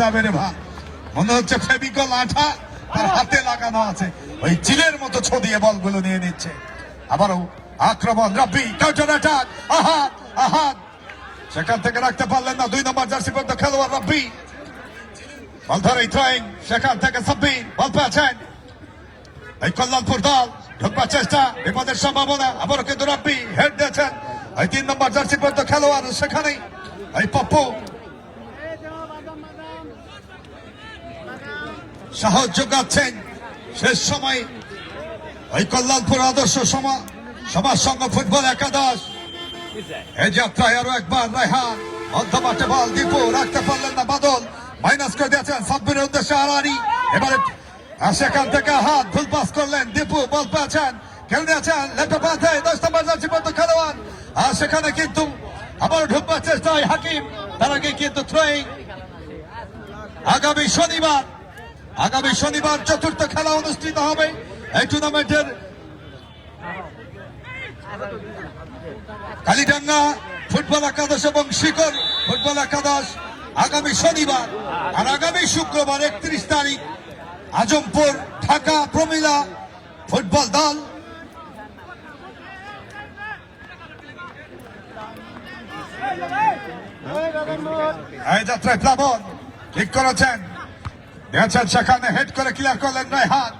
যাবে রে ভাই। মনে হচ্ছে ফেবিকল আঠা তার হাতে লাগানো আছে। ওই চিলের মতো ছড়িয়ে বলগুলো নিয়ে নিচ্ছে। আবারও আক্রমণ রব্বি কাউন্টার অ্যাটাক আহাত আহাত। সেখান থেকে রাখতে পারলেন না দুই নম্বর জার্সি পর্যন্ত খেলোয়াড় রব্বি। বল ধরে থ্রোয়িং সেখান থেকে সাব্বির বল পেয়েছেন। এই কল্যাণপুর দল ঢুকবার চেষ্টা বিপদের সম্ভাবনা আবারও কিন্তু রব্বি হেড দিয়েছেন। এই তিন নম্বর জার্সি পর্যন্ত খেলোয়াড় সেখানেই। এই পপ্পু সাহস যোগাচ্ছেন শেষ সময় ওই কল্যাণপুর আদর্শ সমা- সমাজ সংঘ ফুটবল একাদশ। এই যাত্রায় আরও একবার রায়হান মধ্যমাঠে বল দীপু রাখতে পারলেন না বাদল। মাইনাস করে দিয়েছেন সাব্বিরের উদ্দেশ্যে আরানি এবারে সেখান থেকে হাত ভুল পাস করলেন, দীপু বল পেয়েছেন, খেলে দিয়েছেন লেফট পাশে দশ নম্বর জার্সি পর্যন্ত খেলোয়াড়। আর সেখানে কিন্তু আবার ঢুকবার চেষ্টায় হাকিম, তার আগে কিন্তু থ্রোয়িং আগামী শনিবার আগামী শনিবার চতুর্থ খেলা অনুষ্ঠিত হবে। এই টুর্নামেন্টের কালীডাঙ্গা, ফুটবল একাদশ এবং শিকর ফুটবল একাদশ আগামী শনিবার আর আগামী শুক্রবার একত্রিশ তারিখ আজমপুর, ঢাকা, প্রমিলা ফুটবল দল। যাত্রায় প্লাবন ঠিক করেছেন। দিয়েছেন সেখানে হেড করে ক্লিয়ার করলেন রায়হান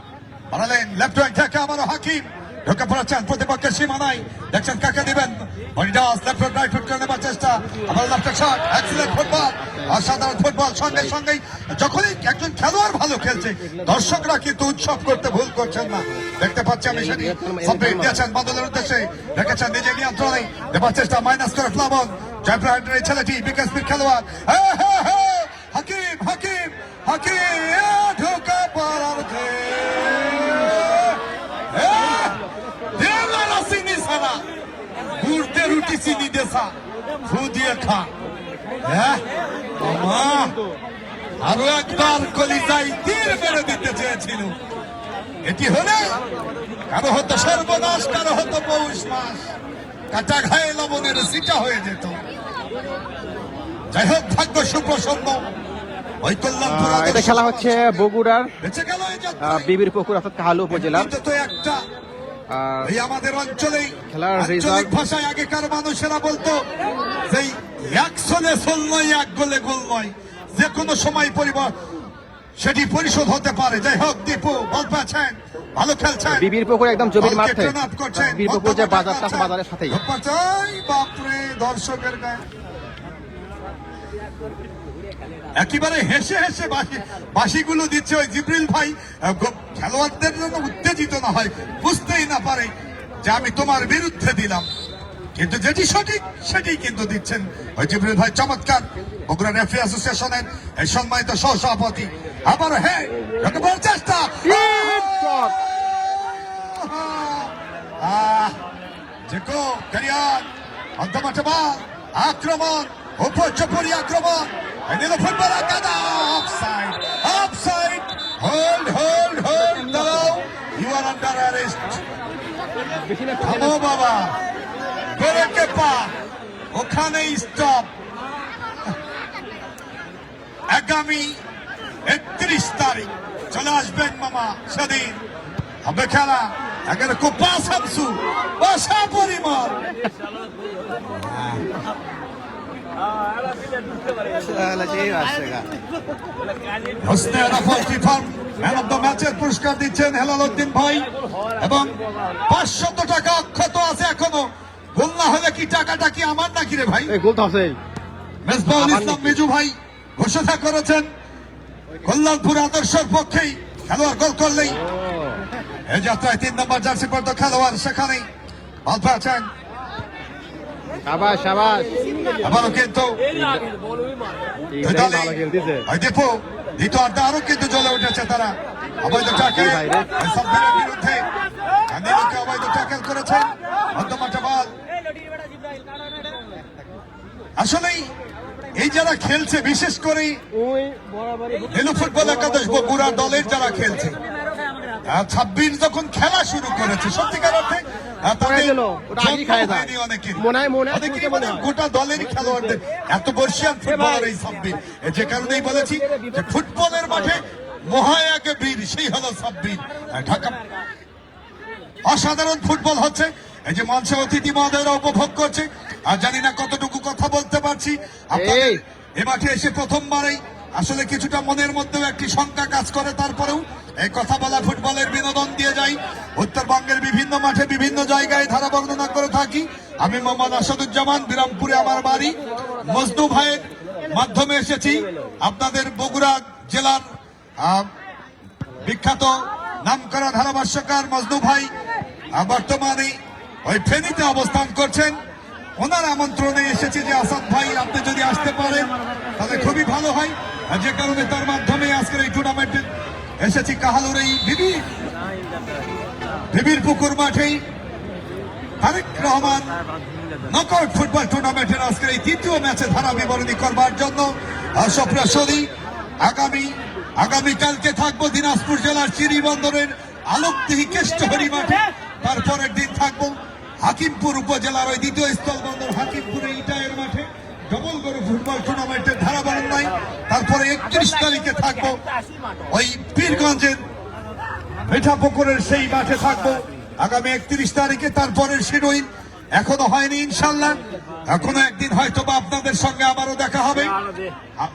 বাড়ালেন লেফট উইং থেকে আবারও হাকিম। ঢুকে পড়েছেন প্রতিপক্ষের সীমানায়। দেখছেন কাকে দিবেন? বনিডাস লেফট ফুট রাইট ফুট করে নেবার চেষ্টা। আবার লেফট শট এক্সিলেন্ট ফুটবল অসাধারণ ফুটবল সঙ্গে সঙ্গেই যখনই একজন খেলোয়াড় ভালো খেলছে, দর্শকরা কিন্তু উৎসব করতে ভুল করছেন না। দেখতে পাচ্ছি আমি সেটি। সাব্বির দিয়েছেন বদলের উদ্দেশ্যে রেখেছেন নিজে নিয়ন্ত্রণে। দেবার চেষ্টা মাইনাস করে প্লাবন। জয়প্রহাটের এই ছেলেটি বিকেএসপির খেলোয়াড়। হ্যাঁ হ্যাঁ হ্যাঁ। ঢোকা পড়ার চিনি রুটি চিনি দেশা দিয়ে খা। হ্যাঁ আরও একবার কলিজাই তীর মেরে দিতে চেয়েছিল। এটি হলে কারও হতো সর্বনাশ, কারও হতো পৌষ মাস। কাটা ঘায়ে লবণের সিটা হয়ে যেত। যাই হোক, ভাগ্য সুপ্রসন্ন। এটা খেলা হচ্ছে বগুড়ার। বিবির পুকুর অর্থাৎ কাহালু এই আমাদের অঞ্চলেই খেলার result- ভাষায় আগেকার মানুষেরা বলতো যে এক চলে চল নয় এক গোলে গোল নয় যে কোনো সময় পরিবার সেটি পরিশোধ হতে পারে। যাই হোক দীপু বল পেয়েছেন ভালো খেলছেন। বিবির পুকুর একদম জমির মাঠে। বিবির পুকুর যে আছে পাঠাচ্ছেন। বাজারের সাথেই। বাপরে দর্শকের গায়ে। একেবারে হেসে হেসে বাসি বাসিগুলো দিচ্ছে ওই জিব্রিল ভাই। খেলোয়াড়দের জন্য উত্তেজিত না হয়, বুঝতেই না পারে যে আমি তোমার বিরুদ্ধে দিলাম। কিন্তু যেটি সঠিক, সেটি কিন্তু দিচ্ছেন ওই জিব্রিল ভাই চমৎকার। বগুড়া রেফারি অ্যাসোসিয়েশনের এই সম্মানিত সহসভাপতি। আবার হ্যাঁ চেষ্টা! জেকো, ক্যারিয়ার অন্তমাঠে বল আক্রমণ। উপর্যপরি আক্রমণ নিল ফুটবল কাদা offside offside hold hold hold দাঁড়াও ইউ আর আন্ডার অ্যারেস্ট থামো বাবা গোলকে পা ওখানেই স্টপ আগামী একত্রিশ তারিখ। চলে আসবেন, মামা, সেদিন। হবে খেলা। একেবারে কুপা শামসু বাসা পরিমাণ। হোসনে রাফাল ফিফার ম্যান অফ দ্য ম্যাচের পুরস্কার দিচ্ছেন হেলাল উদ্দিন ভাই। এবং পাঁচশত টাকা অক্ষত আছে এখনও। গোল না হলে কি টাকাটা কি আমার নাকি রে ভাই? গোল তো আছেই মেজবাউল ইসলাম? মিজু ভাই ঘোষণা করেছেন কল্যাণপুর আদর্শের পক্ষেই খেলোয়াড় গোল করলেই। এই যাত্রায় তিন নম্বর জার্সি পর্যন্ত খেলোয়াড় সেখানেই। বল পেয়েছেন সাবাস সাবাস। আবারও কিন্তু এই দলে ভালো খেলতেছে ওই দ্বিতীয় আরও কিন্তু জ্বলে উঠেছে তারা। অবৈধ ট্যাকেল সাব্বিরের বিরুদ্ধে অবৈধ ট্যাকেল করেছেন মধ্যমাঠে বল। আসলেই এই যারা খেলছে বিশেষ করে ওই ফুটবল একাদশ বগুড়া দলের যারা খেলছে ছাব্বিশ যখন খেলা শুরু করেছে সত্যিকার অর্থে মনে হয় যেন ওটা আগেই জন্ম খায় না। হয়নি অনেকের। মনে অনেকেরই শুনতে। গোটা দলেরই খেলোয়াড়দের। এত বর্ষিয়ান ফুটবলার এই সাব্বির। যে কারণেই বলেছি যে ফুটবলের মাঠে মহায়াকে বীর সেই হলো সাব্বির। ঢাকা অসাধারণ ফুটবল হচ্ছে। এই যে মঞ্চে অতিথি মহোদয়রা উপভোগ করছে। আর জানি না কতটুকু কথা বলতে পারছি। আপনাদের এ মাঠে এসে প্রথমবারেই আসলে কিছুটা মনের মধ্যেও একটি শঙ্কা কাজ করে তারপরেও এই কথা বলা ফুটবলের বিনোদন দিয়ে যাই। উত্তরবঙ্গের বিভিন্ন মাঠে বিভিন্ন জায়গায় ধারা বর্ণনা করে থাকি। আমি মোহাম্মদ আসাদুজ্জামান, বিরামপুরে আমার বাড়ি। মজনু ভাইয়ের মাধ্যমে এসেছি। আপনাদের বগুড়া জেলার বিখ্যাত নামকরা ধারাভাষ্যকার মজনু ভাই বর্তমানে ওই ফেনীতে অবস্থান করছেন। ওনার আমন্ত্রণে এসেছে যে আসাদ ভাই, আপনি যদি আসতে পারেন, তাহলে খুবই ভালো হয়। যে কারণে তার মাধ্যমে আজকের এই টুর্নামেন্টে এসেছি কাহালুর এই বিবি। বিবির পুকুর মাঠেই। তারেক রহমান নকআউট ফুটবল টুর্নামেন্টের আজকের এই তৃতীয় ম্যাচে ধারা বিবরণী করবার জন্য সপ্রাসরি আগামী আগামীকালকে থাকব দিনাজপুর জেলার চিরি বন্দরের আলোকদিহি কেষ্টহরি মাঠে। তারপরের দিন থাকব হাকিমপুর উপজেলার ওই দ্বিতীয় স্থল বন্দর হাকিমপুরে ইটায়ের মাঠে। ডবল গরু ফুটবল টুর্নামেন্টের ধারা বরণায় তারপরে একত্রিশ তারিখে থাকব। ওই পীরগঞ্জের মেঠা পুকুরের সেই মাঠে থাকব। আগামী একত্রিশ তারিখে তারপরের শিরোইন এখনও হয়নি ইনশাল্লাহ এখনও একদিন হয়তো বা আপনাদের সঙ্গে আবারও দেখা হবে। আ-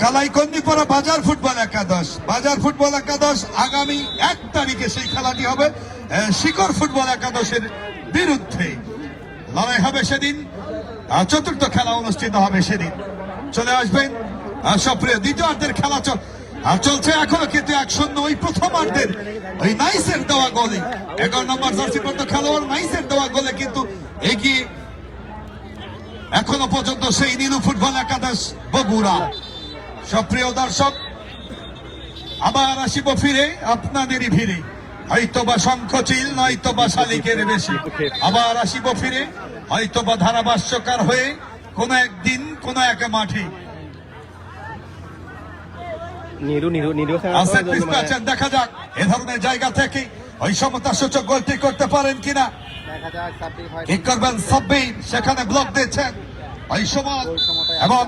কালাইকন্দিপাড়া বাজার ফুটবল একাদশ। বাজার ফুটবল একাদশ আগামী এক তারিখে সেই খেলাটি হবে শিকর ফুটবল একাদশের বিরুদ্ধে। লড়াই হবে সেদিন চতুর্থ খেলা অনুষ্ঠিত হবে সেদিন। চলে আসবেন সপ্রিয় দ্বিতীয়ার্ধের খেলা আহ, চলছে এখনও কিন্তু এক শূন্য ওই প্রথমার্ধের ওই নাইসের দেওয়া গোলে। এগারো নম্বর জার্সি পর্যন্ত খেলোয়াড় নাইসের দেওয়া গোলে কিন্তু এগিয়ে এখনও পর্যন্ত সেই নীলু ফুটবল একাদশ বগুড়া। সপ্রিয় দর্শক আবার আসিব ফিরে আপনাদেরই ভিড়ে। হয়তো বা শঙ্খচিল নয়তো বা শালিকের বেশি। আবার আসিব ফিরে হয়তো বা ধারাভাষ্যকার হয়ে কোন একদিন কোন এক মাঠে দেখা যাক। এ ধরনের জায়গা থেকে ওই সমতা সূচক গোলটি করতে পারেন কিনা? কিক করবেন? সাব্বির সেখানে ব্লক দিচ্ছেন ওই সময় এবং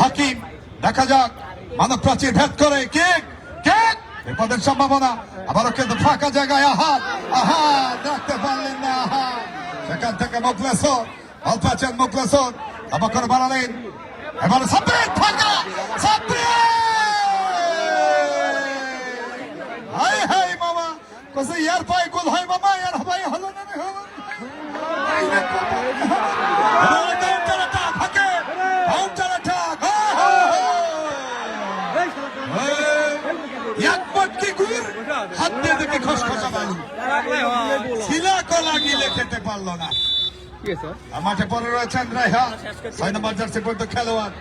হাকিম দেখা যাক। মানব প্রাচীর ভেদ করে কিক কিক! বিপদের সম্ভাবনা। আবারও কিন্তু ফাঁকা জায়গায় আহাত আহাত রাখতে পারলেন না আহাত সেখান থেকে মুখলেসর অল্প আছেন মুখলেসর। আবার করে বাড়ালেন। এবার সাব্বির ফাঁকা! সাব্বির! হাই হাই, মামা। কসে ইয়ার পায়ে গোল হয়, মামা, ইয়ার ভাই হলো না রে হলো হাত দিয়ে দেখে খসখসা বালু শিলা কলা গিলে খেতে পারল না। মাঠে পরে রয়েছেন রায়হা ছয় নম্বর জার্সি পর্যন্ত খেলোয়াড়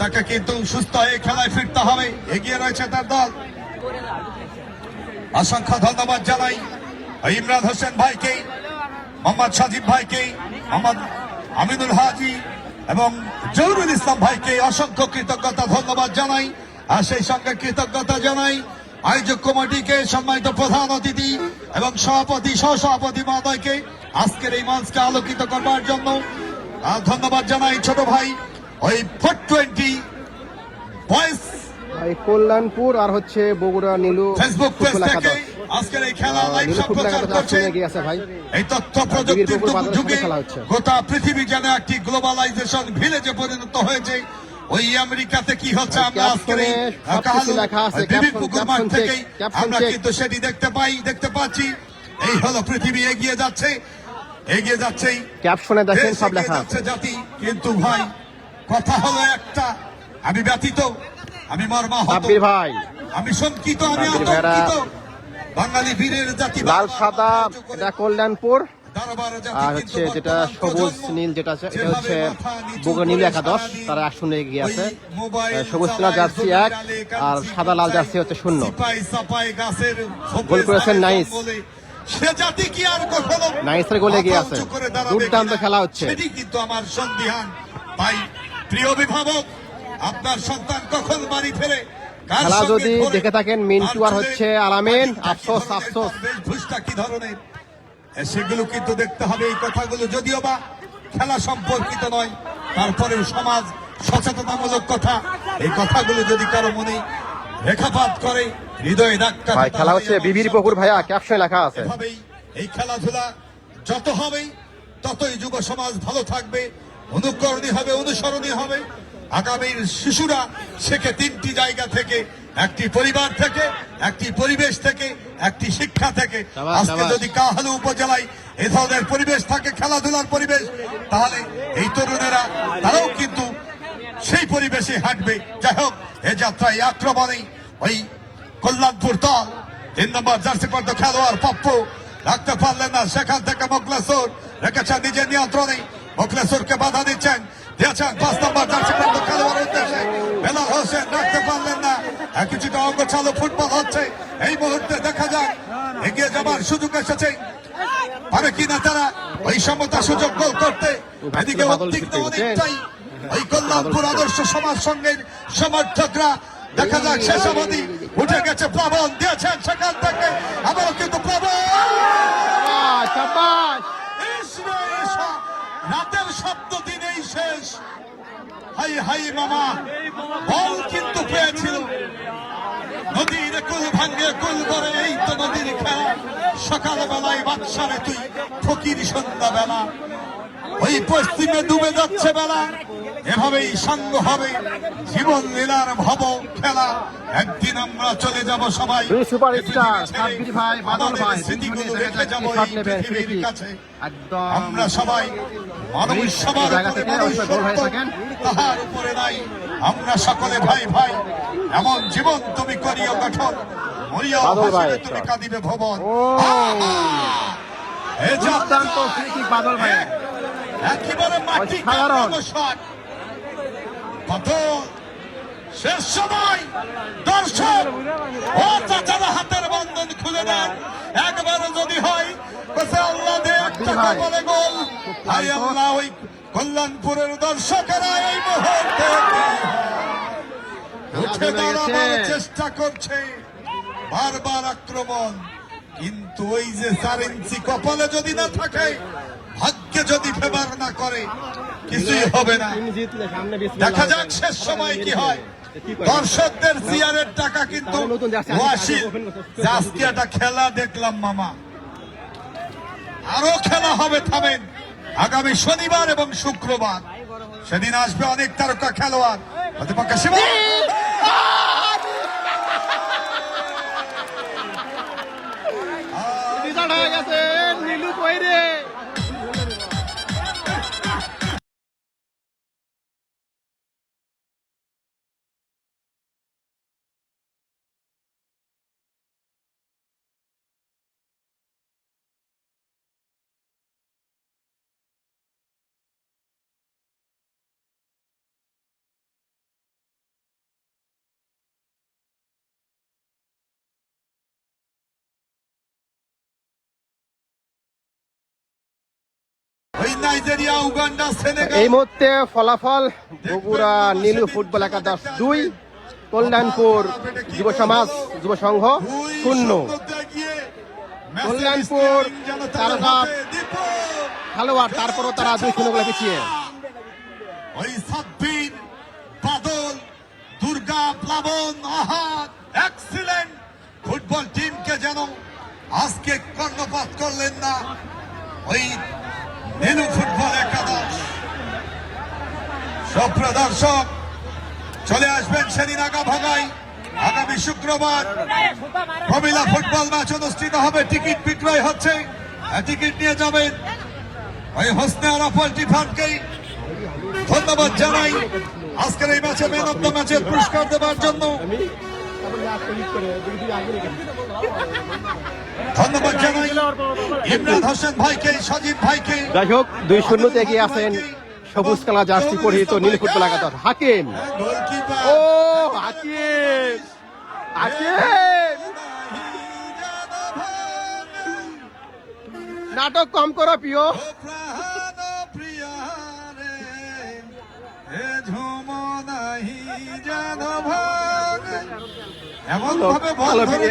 তাকে কিন্তু সুস্থ হয়ে খেলায় ফিরতে হবে এগিয়ে রয়েছে তার দল অসংখ্য ধন্যবাদ জানাই ইমরান হোসেন ভাইকে, মোহাম্মদ সাজিব ভাইকে, মোহাম্মদ আমিনুল হাজি এবং জহুরুল ইসলাম ভাইকে অসংখ্য কৃতজ্ঞতা ধন্যবাদ জানাই। আর সেই সঙ্গে কৃতজ্ঞতা জানাই আয়োজক কমিটিকে, সম্মানিত প্রধান অতিথি এবং সভাপতি, সহসভাপতি মহোদয়কে আজকের এই মঞ্চকে আলোকিত করবার জন্য। ধন্যবাদ জানাই ছোট ভাই ওই ফোর টোয়েন্টি বয়েস ভাই কল্যাণপুর আর হচ্ছে বগুড়া নীলু ফেসবুক পেজ থেকে আজকের এই খেলা লাইভ সম্প্রচার করছে। ভাই। এই তথ্য প্রযুক্তির যুগে। গোটা পৃথিবী যেন একটি গ্লোবালাইজেশন ভিলেজে পরিণত হয়েছে। ওই আমেরিকাতে কি হচ্ছে আমরা আজকের এই পুকুর মাঠ থেকেই আমরা কিন্তু সেটি দেখতে পাই দেখতে পাচ্ছি। এই হলো পৃথিবী এগিয়ে যাচ্ছে এগিয়ে যাচ্ছেই। ক্যাপশনে দেখেন সব লেখা আছে। জাতি। কিন্তু ভাই কথা হলো একটা। আমি ব্যথিত আমি মর্মাহত। ভাই। আমি শঙ্কিত আমি আতঙ্কিত। বাঙালি বীরের জাতি লাল সাদা এটা কল্যাণপুর। আর হচ্ছে যেটা সবুজ নীল যেটা আছে এটা হচ্ছে বগুড়া নীল একাদশ। তারা এগিয়ে আছে। সবুজ নীলা জমির এক আর সাদা লাল জার্সি হচ্ছে শূন্য। গোল করেছেন নাইস। নাইসের গোলে এগিয়ে আছে। দুর্দান্ত খেলা হচ্ছে। কিন্তু আমার সন্দিহান। প্রিয় অভিভাবক আপনার সন্তান কখন বাড়ি ফেরে? খেলা যদি দেখে থাকেন মিন্টু আর হচ্ছে আলামিন, আফসোস, আফসোস। বেশভূষটা কি ধরনের? সেগুলো কিন্তু দেখতে হবে এই কথাগুলো। যদিও বা খেলা সম্পর্কিত নয় তারপরেও সমাজ সচেতনামূলক কথা। এই কথাগুলো যদি কারও মনে রেখাপাত করে হৃদয়ে ধাক্কা ভাই খেলা হচ্ছে বিবির পুকুর ভাইয়া ক্যাপশনে লেখা আছে। এই খেলাধুলা যত হবে ততই যুব সমাজ ভালো থাকবে অনুকরণী হবে অনুসরণী হবে। আগামীর শিশুরা শেখে তিনটি জায়গা থেকে একটি পরিবার থেকে একটি পরিবেশ থেকে একটি শিক্ষা থেকে। আজকে। যদি কাহালু উপজেলায় এ ধরনের পরিবেশ থাকে খেলাধুলার পরিবেশ তাহলে এই তরুণেরা তারাও কিন্তু সেই পরিবেশে হাঁটবে। যাই হোক এ যাত্রায় আক্রমণে ওই কল্যাণপুর দল তিন নম্বর জার্সি পর্দ খেলোয়াড় পপ্পু রাখতে পারলেন না সেখান থেকে মোকলেশ্বর রেখেছেন নিজের নিয়ন্ত্রণে। মোকলেশ্বরকে বাধা দিচ্ছেন। দিয়েছেন পাঁচ নম্বর পর্দ খেলোয়াড় উদ্দেশ্যে। বেলাল হোসেন রাখতে পারলেন না। কিছুটা অঙ্গ চালু ফুটবল হচ্ছে। এই মুহূর্তে দেখা যাক এগিয়ে যাবার সুযোগ এসেছে। পারে কিনা তারা? ওই সমতা সুযোগ গোল করতে। এদিকে উদ্বিগ্ন। অনেকটাই। ওই কল্যাণপুর আদর্শ সমাজ সঙ্গের সমর্থকরা। দেখা যাক শেষ অবধি উঠে গেছে প্লাবন দিয়েছেন সেখান থেকে। আবারও কিন্তু প্লাবন রাতের শব্দ দিনেই শেষ। হাই হাই, মামা। বল কিন্তু পেয়েছিল। নদীর কুল ভাঙ্গে কুল করে এই তো নদীর খেলা। সকালবেলায় বাচ্চারে তুই ফকির সন্ধ্যা বেলা ওই পশ্চিমে ডুবে যাচ্ছে বেলা। এভাবেই সঙ্গ হবে। জীবন লীলার ভব খেলা। একদিন আমরা চলে যাব সবাই। আমরা সবাই মানুষ সবার। তাহার উপরে নাই। আমরা সকলে ভাই ভাই এমন জীবন তুমি করিও গঠন। হাসিবে তুমি। কাঁদিবে ভবন! এ বাদল ভাই। একেবারে মাটি শট বাদল শেষ সময়। দর্শক ও চাচারা হাতের বন্ধন খুলে দেন। একবারে যদি হয় আল্লাহ দে এক আব্দুল টাকা ভাই। বলে গোল। হাই আল্লাহ ওই কল্যাণপুরের দর্শকেরা এই মুহূর্তে উঠে দাঁড়াবার চেষ্টা করছে। বারবার আক্রমণ। কিন্তু ওই যে চার ইঞ্চি কপালে যদি না থাকে ভাগ্যে যদি ফেভার না করে, কিছুই হবে না। দেখা যাক শেষ সময় কি হয়। দর্শকদের চেয়ারের টাকা কিন্তু খেলা দেখলাম, মামা। আরও খেলা হবে, থামেন। আগামী শনিবার এবং শুক্রবার। সেদিন আসবে অনেক তারকা খেলোয়াড়। নীলু কই এই মুহূর্তে ফলাফল বগুড়া নীলু ফুটবল একাদশ দুই কল্যাণপুর যুব সমাজ যুব সংঘ শূন্য। কল্যাণপুর তারকা খেলোয়াড় তারপরও তারা দুই শূন্য গোলে পিছিয়ে। ওই সাব্বির বাদল দুর্গা প্লাবন আহাদ এক্সিলেন্ট ফুটবল টিমকে যেন আজকে কর্ণপাত করলেন না। ওই নীলু ফুটবল একাদশ। সপ্রদর্শক, চলে আসবেন সেদিন আগা ভাগাই আগামী শুক্রবার কমিলা ফুটবল ম্যাচ অনুষ্ঠিত হবে। টিকিট বিক্রয় হচ্ছে। টিকিট নিয়ে যাবেন। ওই হোসনে আরা পোল্ট্রি ফার্মকেই ধন্যবাদ জানাই। আজকের এই ম্যাচে ম্যান অফ দ্য ম্যাচের পুরস্কার দেওয়ার জন্য। ধন্যবাদ জানাই ইমরান হোসেন ভাইকে সজীব ভাইকে। যাই হোক দুই শূন্যতে এগিয়ে আছেন সবুজ কালা জার্সি পরিহিত নীল ফুটবল একাদশ হাকিম। ও হাকিম! হাকিম! নাটক কম করো প্রিয়। এমন ভাবে বল ধরে।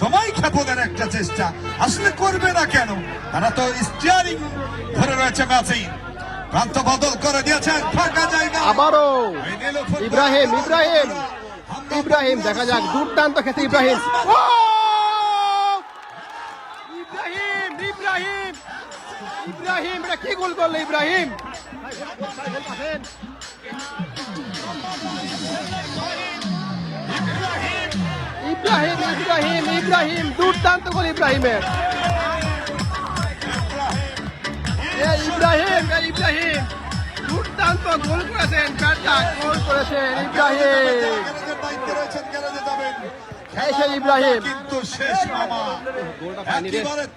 সময় একটা চেষ্টা। আসলে করবে না কেন? তারা তো স্টিয়ারিং ধরে রয়েছে ম্যাচেই প্রান্ত বদল করে দিয়েছেন ফাঁকা জায়গা। আবারও ইব্রাহিম ইব্রাহিম। ইব্রাহিম দেখা যাক দুর্দান্ত খেতে ইব্রাহিম। ইব্রাহিম ইব্রাহিম। ইব্রাহিম এটা কি গোল করল ইব্রাহিম? ইব্রাহিম ইব্রাহিম ইব্রাহিম দুর্দান্ত গোল ইব্রাহিমের। ইব্রাহিম ইব্রাহিম দুর্দান্ত গোল করেছেন ব্যাটটা গোল করেছেন ইব্রাহিম। ইব্রাহিম। কিন্তু শেষ মামা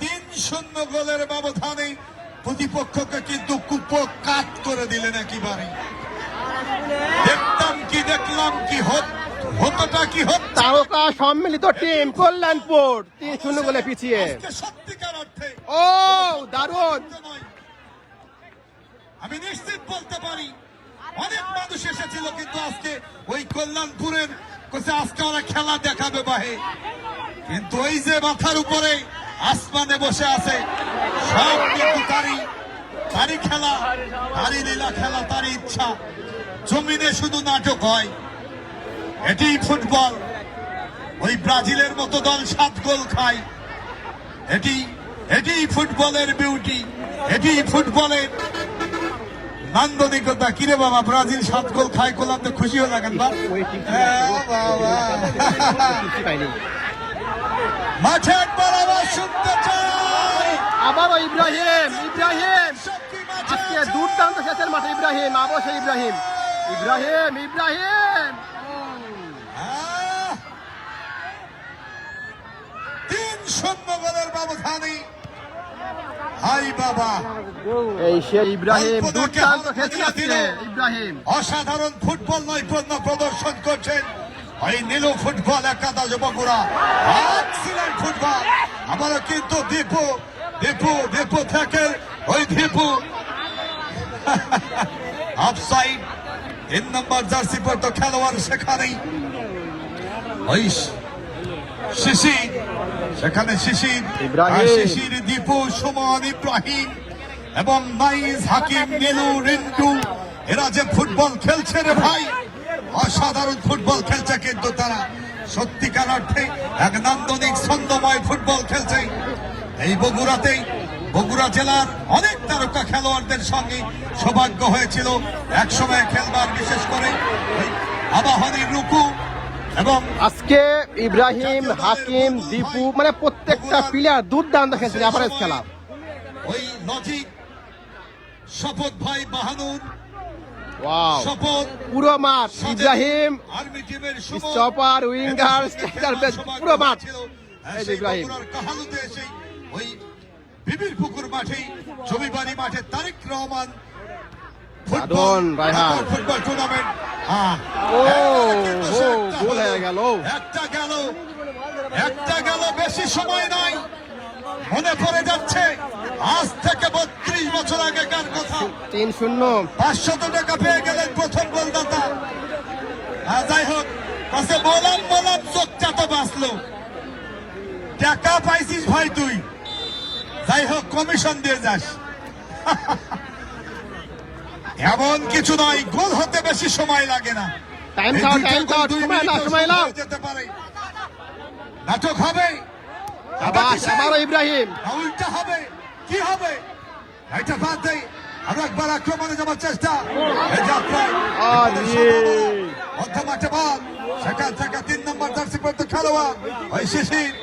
তিন শূন্য গোলের ব্যবধানে প্রতিপক্ষকে কিন্তু কুপ কাট করে দিলেন একেবারে। দেখতাম কি দেখলাম কি হত- হতটা কি হচ্ছে তারকা সম্মিলিত টিম কল্যাণপুর তিন শূন্য গোলে পিছিয়ে। সত্যিকার অর্থে। ও দারুণ। আমি নিশ্চিত বলতে পারি অনেক মানুষ এসেছিল কিন্তু আজকে ওই কল্যাণপুরের আজকে ওরা খেলা দেখাবে বাহে কিন্তু ওই যে মাথার উপরে আসমানে বসে আছে সব কিন্তু তারই তারই খেলা তারই লীলা খেলা তারই ইচ্ছা। জমিনে শুধু নাটক হয় এটি ফুটবল। ওই ব্রাজিলের মতো দল সাত গোল খায়। এটি এটি ফুটবলের বিউটি এটি ফুটবলের নান্দনিকতা। কিরে বাবা ব্রাজিল সাত গোল খায় তো খুশি হয়ে লাগেন। মাঠে একবার আবার শুনতে চাই। আবারও ইব্রাহিম ইব্রাহিম। আজকে। দুর্দান্ত শেষের মাঠে ইব্রাহিম আবার সেই ইব্রাহিম। ইব্রাহিম ইব্রাহিম। তিন শূন্য গোলের ব্যবধানে। হাই বাবা। এই সেই ইব্রাহিম দুর্দান্ত খেলছে। ইব্রাহিম। অসাধারণ ফুটবল নৈপুণ্য প্রদর্শন করছেন ওই নীলু ফুটবল একাদশ বগুড়া এক্সিলেন্ট ফুটবল। আমারও কিন্তু দীপু দীপু দীপু থেকে ওই দীপু অফসাইড তিন নম্বর জার্সি পড়তো খেলোয়াড় সেখানেই। ওই শিশির সেখানে শিশির শিশির দীপু সুমন ইব্রাহিম এবং নাইস হাকিম নীলু রিন্টু। এরা যে ফুটবল খেলছে রে ভাই অসাধারণ ফুটবল খেলছে কিন্তু তারা। সত্যিকার অর্থে এক নান্দনিক ছন্দময় ফুটবল খেলছে। এই বগুড়াতেই বগুড়া জেলার অনেক তারকা খেলোয়াড়দের সঙ্গে সৌভাগ্য হয়েছিল একসময় খেলবার বিশেষ করে আবাহনীর রুকু এবং আজকে ইব্রাহিম হাকিম দীপু মানে প্রত্যেকটা প্লেয়ার দুর্দান্ত খেলছে অ্যাভারেজ খেলা ওই লজিক শপথ ভাই বাহানুর পুরো মাঠ ইব্রাহিম স্টপার, উইঙ্গার, স্ট্রাইকার, পুরো মাঠ। ইব্রাহিম। ওই বিবির পুকুর মাঠেই জমিবাড়ি মাঠে Tarique Rahman football. Football tournament হ্যাঁ একটা গোল। হয়ে। একটা গেল একটা গেল বেশি সময় নাই মনে পড়ে যাচ্ছে আজ থেকে বত্রিশ বছর আগেকার কথা তিন শূন্য পাঁচশত টাকা পেয়ে গেলেন প্রথম গোলদাতা আর যাই হোক কাছে বলাম বলাম চোখটা তো বাঁচলো টাকা পাইছিস ভাই তুই যাই হোক কমিশন দিয়ে যাস। এমন কিছু নয় গোল হতে বেশি সময় লাগে না। টাইম টাইম সময় যেতে পারে। নাটক হবে? ইব্রাহিম। উল্টা হবে। কি হবে? এটা বাদ দেই। আরও একবার আক্রমণে যাওয়ার চেষ্টা। এই যাত্রায় মধ্য মাঠে বল। সেখান থেকে তিন নম্বর জার্সি খেলোয়াড়। ওই শিশির।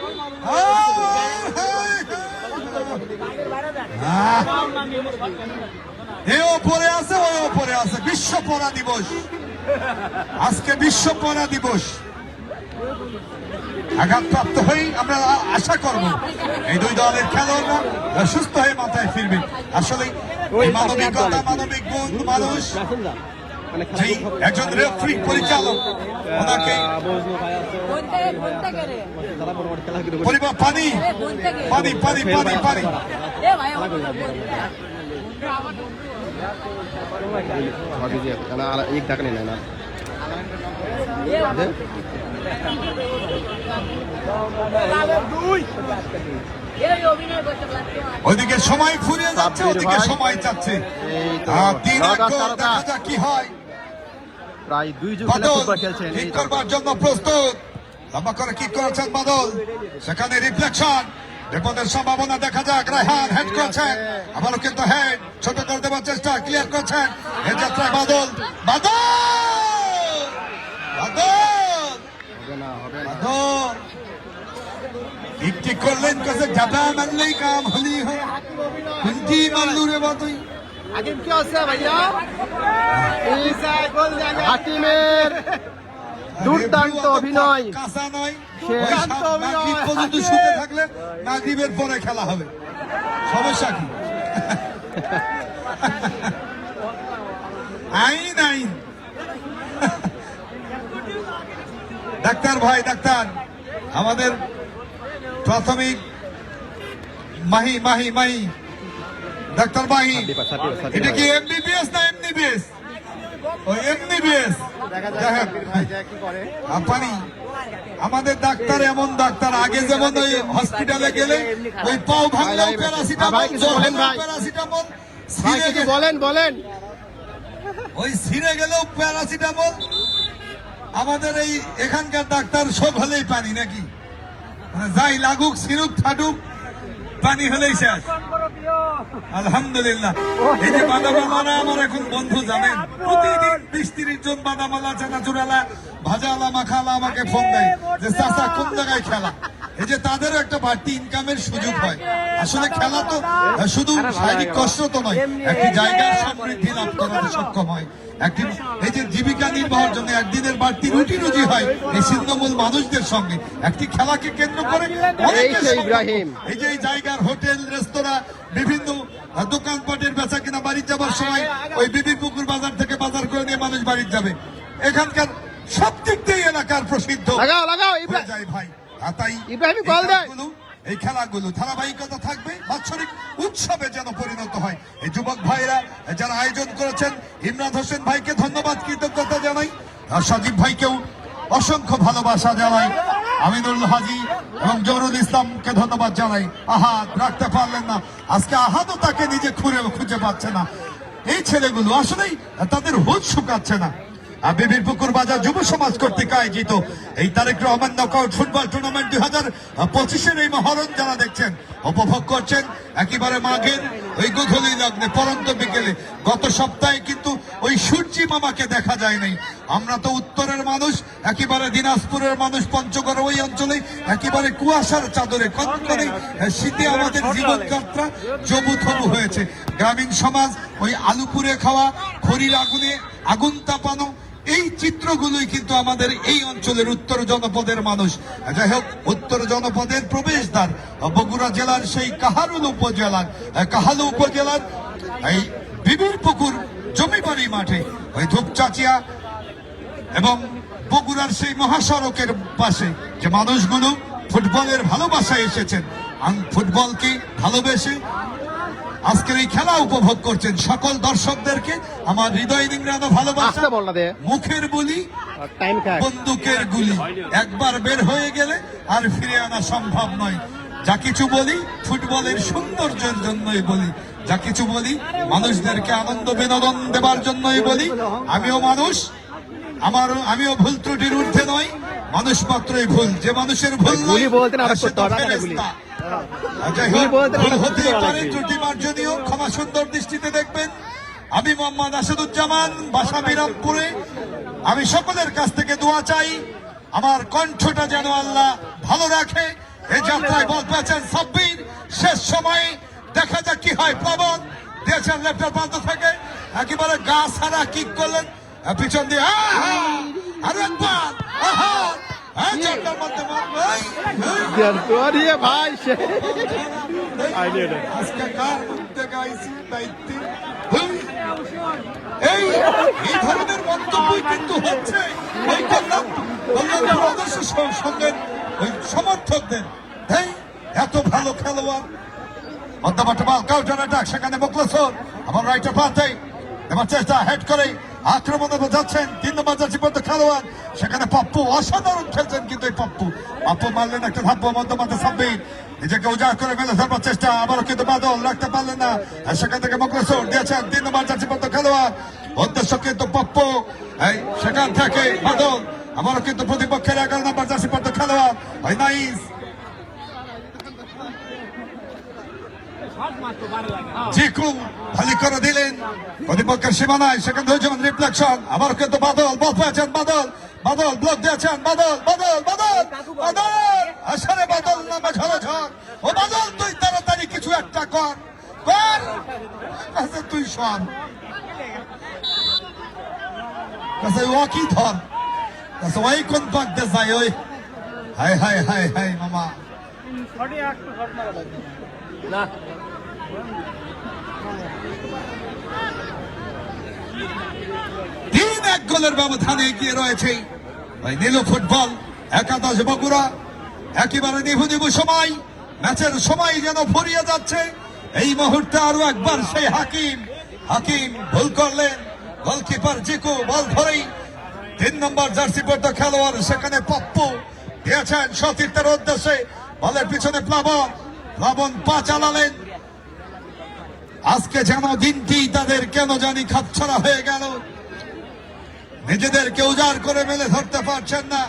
দিবস। আজকে দিবস। আঘাতপ্রাপ্ত হয়ে আমরা আশা করব। এই দুই দলের খেলোয়াড়রা সুস্থ হয়ে মাথায় ফিরবে। আসলে মানবিকতা, মানবিক গুণ মানুষ মানে যেই একজন রেফারি পরিচালক ওনাকে কোনতে কোনতে করে পরিবার পানি এ কোনতে করে পানি পানি পানি পানি এ ভাই আমার বলতে एक टाका नाही ना এই অভিনয় করতে পারছো ওইদিকে সময় ফুরিয়ে যাচ্ছে সাব্বির ওদিকে ভাই। সময় যাচ্ছে এই তো আর তিন এক নওগাঁ গোল, তারকা। দেখা যাক কি হয় প্রায় দুই যুগ ফুটবল খেলছেন করবার জন্য প্রস্তুত। লম্বা করে কিক করেছেন বাদল। সেখানে রিফ্লেকশন বিপদের সম্ভাবনা দেখা যাক। রায়হান হেড করছেন আবারও কিন্তু হেড ছোট করে দেওয়ার চেষ্টা ক্লিয়ার করছেন। এই যাত্রায় বাদল। বাদল! বাদল! বাদল! ঠিক ঠিক করলেন কাছে জাদা মারলেই কাম হলি হয়। কুন্তি মারলু রে বাদই হাকিম কি আছে ভাইয়া? হাকিমের দুর্দান্ত অভিনয়। কাঁচা নয়। পর্যন্ত শুতে থাকলে মাগরিবের পরে খেলা হবে। সমস্যা কি? আইন আইন। ডাক্তার ভাই ডাক্তার। আমাদের প্রাথমিক মাহি মাহি মাহি। ডাক্তার মাহি এটা কি এমবিবিএস না এমনিবিএস ও এমনিবিএস আপনি আমাদের ডাক্তার এমন ডাক্তার আগে যেমন ওই হসপিটালে গেলে ওই পাও ভাঙলেও প্যারাসিটামল বলেন প্যারাসিটামল বলেন বলেন। ওই ছিঁড়ে গেলেও প্যারাসিটামল আমাদের এই এখানকার ডাক্তার সব হলেই পানি নাকি? মানে যাই লাগুক ছিড়ুক ফাটুক পানি হলেই শেষ। আলহামদুলিল্লাহ। এই যে বাদামালারা আমার এখন বন্ধু জানেন? প্রতিদিন বিশ তিরিশ জন বাদামালা চানাচুরালা ভাজালা মাখালা আমাকে ফোন দেয় যে চাচা কোন জায়গায় খেলা? এই যে তাদেরও একটা বাড়তি ইনকামের সুযোগ হয়। আসলে খেলা তো শুধু শারীরিক কষ্ট তো নয় একটি জায়গার সমৃদ্ধি লাভ করাতে সক্ষম হয়। একটি এই যে জীবিকা নির্বাহের জন্য একদিনের বাড়তি রুটি রুজি হয় এই ছিন্নমূল মানুষদের সঙ্গে। একটি খেলাকে কেন্দ্র করে অনেকের এই যে এই জায়গার হোটেল রেস্তোরাঁ বিভিন্ন দোকানপাটের বেচা কিনা বাড়ি যাবার সময় ওই বিবি পুকুর বাজার থেকে বাজার করে নিয়ে মানুষ বাড়ি যাবে। এখানকার সব দিক দিয়ে এলাকার প্রসিদ্ধ। হয়ে যায় ভাই। তাই এই খেলাগুলো- ধারাবাহিকতা থাকবে বাৎসরিক উৎসবে যেন পরিণত হয়। এই যুবক ভাইরা যারা আয়োজন করেছেন ইমরান হোসেন ভাইকে ধন্যবাদ কৃতজ্ঞতা জানাই। আর সজীব ভাইকেও অসংখ্য ভালোবাসা জানাই আমিনুল হাজি এবং জহরুল ইসলামকে ধন্যবাদ জানাই। আহাদ রাখতে পারলেন না। আজকে আহাদও তাকে নিজে খুঁড়ে খুঁজে পাচ্ছে না। এই ছেলেগুলো আসলেই তাদের হুদ শুকাচ্ছে না। বিবির পুকুর বাজার যুব সমাজ কর্তৃক আয়োজিত এই Tarique Rahman knockout football tournament দুই হাজার পঁচিশের এই মহরণ যারা দেখছেন, উপভোগ করছেন, একেবারে মাঘের ওই গধূলি লগ্নে পরন্ত বিকেলে গত সপ্তাহে কিন্তু ওই সূর্যি মামাকে দেখা যায় নাই। আমরা তো উত্তরের মানুষ একেবারে দিনাজপুরের মানুষ পঞ্চগড় ওই অঞ্চলে একেবারে কুয়াশার চাদরে কনকনে শীতে আমাদের জীবনযাত্রা জবু থবু হয়েছে। গ্রামীণ সমাজ ওই আলুপুরে খাওয়া খড়ির আগুনে আগুন তাপানো এই চিত্রগুলোই কিন্তু আমাদের এই অঞ্চলের উত্তর জনপদের মানুষ। যাই হোক, উত্তর জনপদের প্রবেশদ্বার বগুড়া জেলার সেই কাহারুল উপজেলার, কাহালু উপজেলার এই বিবির পুকুর জমি জমিবাড়ি মাঠে ওই ধূপচাচিয়া এবং বগুড়ার সেই মহাসড়কের পাশে যে মানুষগুলো ফুটবলের ভালোবাসায় এসেছেন। ফুটবলকে ভালোবেসে? আজকের এই খেলা উপভোগ করছেন সকল দর্শকদেরকে। আমার হৃদয় নিংড়ানো ভালোবাসা মুখের বলি বন্দুকের গুলি। একবার বের হয়ে গেলে আর ফিরে আনা সম্ভব নয়। যা কিছু বলি ফুটবলের সৌন্দর্যের জন্যই বলি। যা কিছু বলি মানুষদেরকে আনন্দ বিনোদন দেবার জন্যই বলি। আমিও মানুষ আমারও আমিও ভুল ত্রুটির ঊর্ধ্বে নয় মানুষ মাত্রই ভুল যে মানুষের ভুল নয়, আরও হতেই পারে ত্রুটি মার্জনীয়। ক্ষমা সুন্দর দৃষ্টিতে দেখবেন। আমি মোহাম্মদ আসাদুজ্জামান বাসা বিরামপুরে। আমি সকলের কাছ থেকে দোয়া চাই। আমার কণ্ঠটা যেন আল্লাহ ভালো রাখে। এই যাত্রায় বল পেয়েছেন সাব্বির। শেষ সময়ে দেখা যাক কি হয় প্লাবন দিয়েছেন লেফটের প্রান্ত থেকে। একেবারে গা ছাড়া কিক করলেন। পিছন দিয়ে! আরও একবার দিয়ে ভাই সে আজকে কার মধ্যে গাইছি দায়িত্বে? এই এই ধরনের মন্তব্যই কিন্তু হচ্ছে। ওই কল্যাণ কল্যাণপুর আদর্শ সঙ্গের ওই সমর্থকদের। এই এত ভালো খেলোয়াড়। মধ্যমাঠে বল কাউন্টার অ্যাটাক সেখানে মোকলসর আমার রাইটার পাতে এবার চেষ্টা হেড করে। আক্রমণে যাচ্ছেন। তিন নম্বর জার্সি পর্যন্ত খেলোয়াড়। সেখানে পাপ্পু অসাধারণ খেলছেন কিন্তু এই পাপ্পু। পাপ্পু মারলেন একটা ধাপ্প মধ্যমাঠে সাব্বির নিজেকে উজাড় করে মেলে ধরবার চেষ্টা, আবারও কিন্তু বাদল রাখতে পারলেন না। সেখান থেকে মোকলসর দিয়েছেন তিন নম্বর জার্সি পর্যন্ত খেলোয়াড়। উদ্দেশ্য কিন্তু পাপ্পু। এই সেখান থেকে বাদল, আবারও কিন্তু প্রতিপক্ষের এগারো নম্বর জার্সি পর্যন্ত খেলোয়াড়। নাইস। জিকু খালি করে দিলেন। প্রতিপক্ষের সীমানায় সেখানে দুইজন রিফ্লেকশন আবার কিন্তু বাদল বল পেয়েছেন বাদল। বাদল ব্লক দিয়েছেন বাদল বাদল বাদল বাদল। আসলে বাদল নামে ঝড় ঝড় ও বাদল তুই তাড়াতাড়ি কিছু একটা কর। কর। আচ্ছা তুই শোন আচ্ছা ও কি ধর? আচ্ছা ওই কোন পাক দে যায় ওই? হাই হাই হাই হাই মামা। তিন এক গোলের ব্যবধানে এগিয়ে রয়েছে ওই নীলু ফুটবল একাদশ বগুড়া। একেবারে নিভু নিভু সময়, ম্যাচের সময় যেন ফুরিয়ে যাচ্ছে। এই মুহূর্তে আরও একবার সেই হাকিম হাকিম ভুল করলেন। গোলকিপার জিকু, বল ধরেই তিন নম্বর জার্সি পর্যন্ত খেলোয়াড়, সেখানে পপ্পু দিয়েছেন সতীর্থের উদ্দেশ্যে। বলের পিছনে প্লাবন প্লাবন পা চালালেন। আজকে যেন দিনটি তাদের কেন জানি খাপছাড়া হয়ে গেল। নিজেদেরকে উজাড় করে মেলে ধরতে পারছেন না।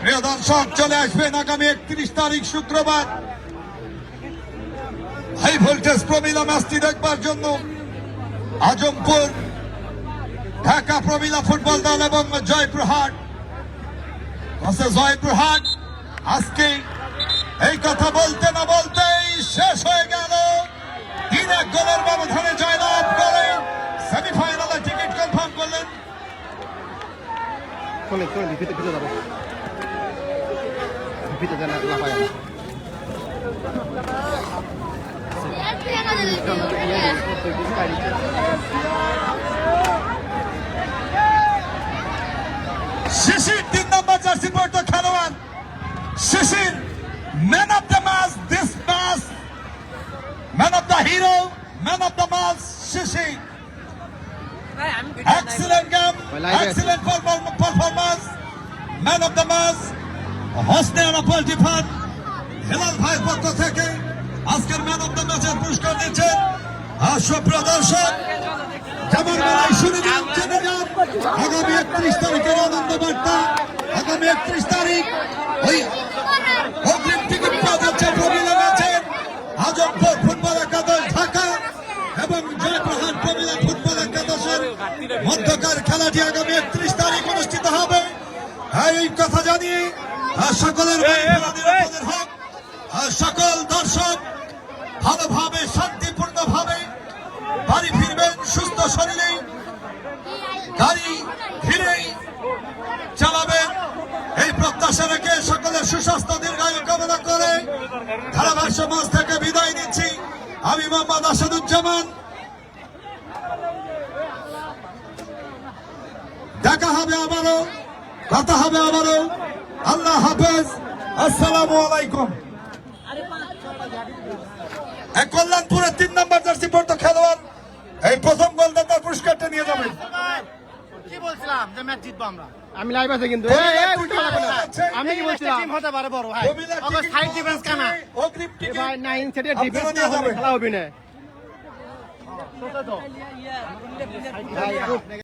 প্রিয় দর্শক, চলে আসবেন আগামী একত্রিশ তারিখ শুক্রবার। হাই ভোল্টেজ প্রমিলা ম্যাচটি দেখবার জন্য। আজমপুর, ঢাকা প্রমিলা ফুটবল দল এবং জয়পুরহাট। জয়পুরহাট, আজকে এই কথা বলতে না বলতেই শেষ হয়ে গেল। তিন এক গোলের ব্যবধানে জয়লাভ করে। সেমিফাইনালে টিকিট কনফার্ম করলেন। শোনেন শোনেন ভিতে ভিতে যাব। ভিতে যান না পায়। না শিশির তিন নম্বর জার্সি পর্যন্ত খেলোয়াড়। Shishir man of the hero man of the match Shishir excellent game Like it. Excellent performance man of the match Hosne আরাফাল জিফান হেলাল ভাইয়ের পক্ষ থেকে আজকের ম্যান অফ দ্য ম্যাচের পুরস্কার দিচ্ছেন আর সুপ্রিয় দর্শক যেমন বেলায় শুনে যান জেনে যান আগামী একত্রিশ তারিখের আনন্দ বার্তা আগামী একত্রিশ তারিখ ওই অগ্রিম টিকিট পাওয়া যাচ্ছে আজমপুর ফুটবল একাদশ ঢাকা এবং জয়প্রহাট প্রমিলা ফুটবল একাদশের মধ্যকার খেলাটি আগামী একত্রিশ তারিখ অনুষ্ঠিত হবে। এই কথা জানিয়ে আর সকলের বাড়ি হোক আর সকল দর্শক ভালোভাবে শান্তিপূর্ণভাবে বাড়ি ফিরবেন সুস্থ শরীরে গাড়ি ধীরেই চালাবেন। এই প্রত্যাশা রেখে সকলের সুস্বাস্থ্য দীর্ঘায়ু কামনা করে ধারাভাষ্য মাস থেকে বিদায় নিচ্ছি। আমি মোহাম্মদ আসাদুজ্জামান। দেখা হবে আবারও, কথা হবে আবারও। আল্লাহ হাফেজ। আসসালামু আলাইকুম। কল্যাণপুরের তিন নম্বর জার্সি পর্যন্ত খেলোয়াড়, এই প্রথম গোলদাতার পুরস্কারটা নিয়ে যাবেন কি বলছিলাম যে ম্যাচ জিতবো আমরা? আমি লাইভ আছে কিন্তু। না। আমি কি বলছিলাম? টিম হতে পারে বড় ভাই। ওকে সাইড ডিফেন্স কানা। ভাই নাইন সেটের ডিফেন্স যাবেন। খেলা হবে না। খুব